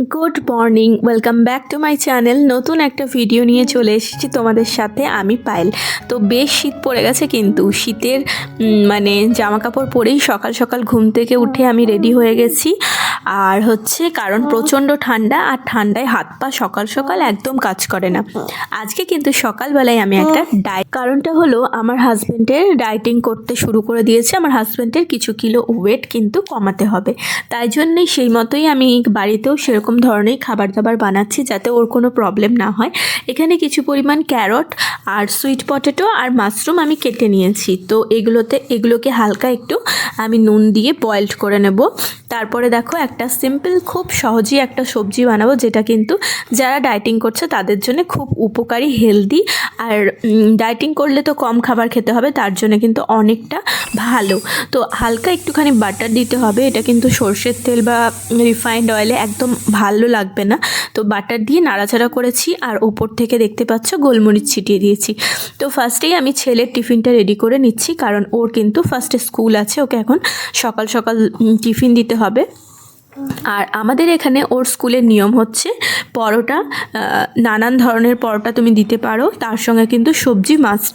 Good morning welcome back to my channel নতুন একটা video নিয়ে চলে এসেছি তোমাদের সাথে, আমি পায়েল। তো বেশ শীত পড়ে গেছে কিন্তু শীতের মানে জামা কাপড় পরেই সকাল সকাল ঘুম থেকে উঠে আমি রেডি হয়ে গেছি। আর হচ্ছে কারণ প্রচণ্ড ঠান্ডা আর ঠান্ডায় হাত পা সকাল সকাল একদম কাজ করে না। আজকে কিন্তু সকালবেলায় আমি একটা ডায়েট কারণটা হলো আমার হাজব্যান্ডের ডায়েটিং করতে শুরু করে দিয়েছে। আমার হাজব্যান্ডের কিছু কিলো ওয়েট কিন্তু কমাতে হবে। তাই জন্যই সেই মতোই আমি বাড়িতেও সেরকম ধরনের খাবার দাবার বানাচ্ছি যাতে ওর কোনো প্রবলেম না হয়। এখানে কিছু পরিমাণ ক্যারট আর সুইট পটেটো আর মাশরুম আমি কেটে নিয়েছি। তো এগুলোতে, এগুলোকে হালকা একটু আমি নুন দিয়ে বয়েলড করে নেব। তারপরে দেখো একটা সিম্পল খুব সহজেই একটা সবজি বানাবো, যেটা কিন্তু যারা ডায়েটিং করছে তাদের জন্য খুব উপকারী হেলদি আর ডায়েটিং করলে তো কম খাবার খেতে হবে, তার জন্য কিন্তু অনেকটা ভালো। তো হালকা একটুখানি বাটার দিতে হবে, এটা কিন্তু সর্ষের তেল বা রিফাইন্ড অয়েলে একদম ভালো লাগবে না। তো বাটার দিয়ে নাড়াচাড়া করেছি আর ওপর থেকে দেখতে পাচ্ছ গোলমরিচ ছিটিয়ে দিয়েছি। তো ফার্স্টেই আমি ছেলের টিফিনটা রেডি করে নিচ্ছি, কারণ ওর কিন্তু ফার্স্টে স্কুল আছে, ওকে এখন সকাল সকাল টিফিন দিতে হবে। আর আমাদের এখানে ওর স্কুলের নিয়ম হচ্ছে পরোটা নানান ধরনের পরোটা তুমি দিতে পারো। তার সঙ্গে কিন্তু সবজি মাস্ট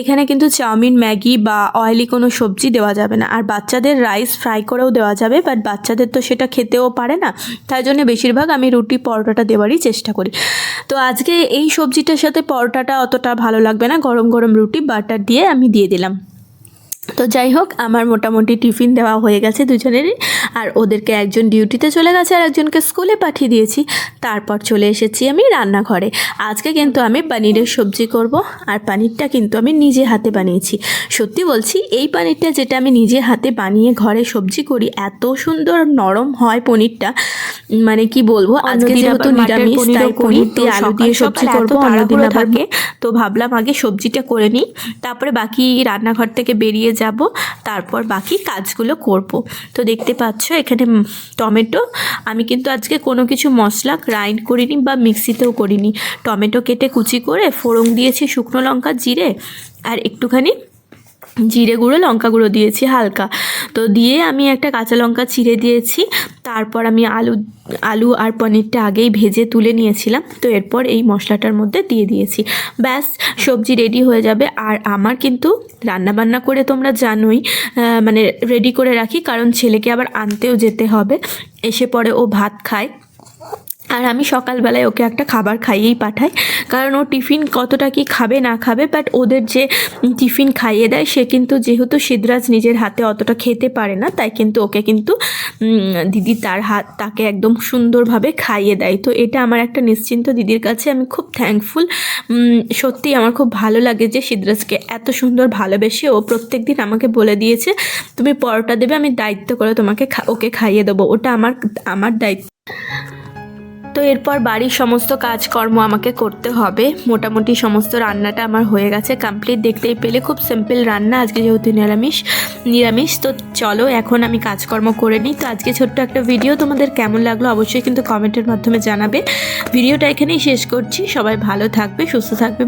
এখানে কিন্তু চাউমিন, ম্যাগি বা অয়েলি কোনো সবজি দেওয়া যাবে না। আর বাচ্চাদের রাইস ফ্রাই করেও দেওয়া যাবে বাট বাচ্চাদের তো সেটা খেতেও পারে না। তাই জন্য বেশিরভাগ আমি রুটি পরোটাটা দেওয়ারই চেষ্টা করি। তো আজকে এই সবজিটার সাথে পরোটাটা অতটা ভালো লাগবে না। গরম গরম রুটি বাটার দিয়ে আমি দিয়ে দিলাম। তো যাই হোক, আমার মোটামুটি টিফিন দেওয়া হয়ে গেছে দুজনেরই। আর ওদেরকে একজন ডিউটিতে চলে গেছে আর একজনকে স্কুলে পাঠিয়ে দিয়েছি। তারপর চলে এসেছি আমি রান্নাঘরে। আজকে কিন্তু আমি পনিরের সবজি করব আর পনিরটা কিন্তু আমি নিজে হাতে বানিয়েছি। সত্যি বলছি, এই পনিরটা যেটা আমি নিজে হাতে বানিয়ে ঘরে সবজি করি, এত সুন্দর নরম হয় পনিরটা। মানে কি বলব আজকে যেহেতু নিরামিষ তাই করি, পনির দিয়ে আলু দিয়ে সবজি করব অন্যদিন আবার থাকে। তো ভাবলাম আগে সবজিটা করে নিই তারপরে বাকি রান্নাঘর থেকে বেরিয়ে যাব তারপর বাকি কাজগুলো করব। তো দেখতে পাচ্ছ এখানে টমেটো আমি কিন্তু আজকে কোনো কিছু মশলা গ্রাইন্ড করিনি বা মিক্সিতেও করিনি। টমেটো কেটে কুচি করে ফোড়ন দিয়েছি শুকনো লঙ্কা জিরে আর একটুখানি জিরে গুঁড়ো, লঙ্কা গুঁড়ো দিয়েছি হালকা। তো দিয়ে আমি একটা কাঁচা লঙ্কা চিড়ে দিয়েছি। তারপর আমি আলু আলু আর পনিরটা আগেই ভেজে তুলে নিয়েছিলাম। তো এরপর এই মশলাটার মধ্যে দিয়ে দিয়েছি। ব্যাস, সবজি রেডি হয়ে যাবে। আর আমার কিন্তু রান্না বান্না করে তোমরা জানোই মানে রেডি করে রাখি। কারণ ছেলেকে আবার আনতেও যেতে হবে। এসে পরে ও ভাত খায়। আর আমি সকালবেলায় ওকে একটা খাবার খাইয়েই পাঠাই। কারণ ও টিফিন কতটা কি খাবে, না খাবে বাট ওদের যে টিফিন খাইয়ে দেয়, সে কিন্তু যেহেতু সিদ্ধরাজ নিজের হাতে অতটা খেতে পারে না, তাই কিন্তু ওকে কিন্তু দিদি তার হাত, তাকে একদম সুন্দরভাবে খাইয়ে দেয়। তো এটা আমার একটা নিশ্চিন্ত দিদির কাছে আমি খুব থ্যাঙ্কফুল সত্যি আমার খুব ভালো লাগে যে সিদ্ধরাজকে এত সুন্দর ভালোবেসে ও প্রত্যেক দিন আমাকে বলে দিয়েছে, তুমি পরোটা দেবে, আমি দায়িত্ব করে তোমাকে ওকে খাইয়ে দেবো। ওটা আমার আমার দায়িত্ব। তো এরপর বাড়ির সমস্ত কাজকর্ম আমাকে করতে হবে। মোটামুটি সমস্ত রান্নাটা আমার হয়ে গেছে। কমপ্লিট দেখতেই পেলে, খুব সিম্পল রান্না। আজকে যেহেতু নিরামিষ নিরামিষ, তো চলো এখন আমি কাজকর্ম করে নিই। তো আজকে ছোট্ট একটা ভিডিও তোমাদের কেমন লাগল অবশ্যই কিন্তু কমেন্টের মাধ্যমে জানাবে। ভিডিওটা এখানেই শেষ করছি। সবাই ভালো থাকবে, সুস্থ থাকবে।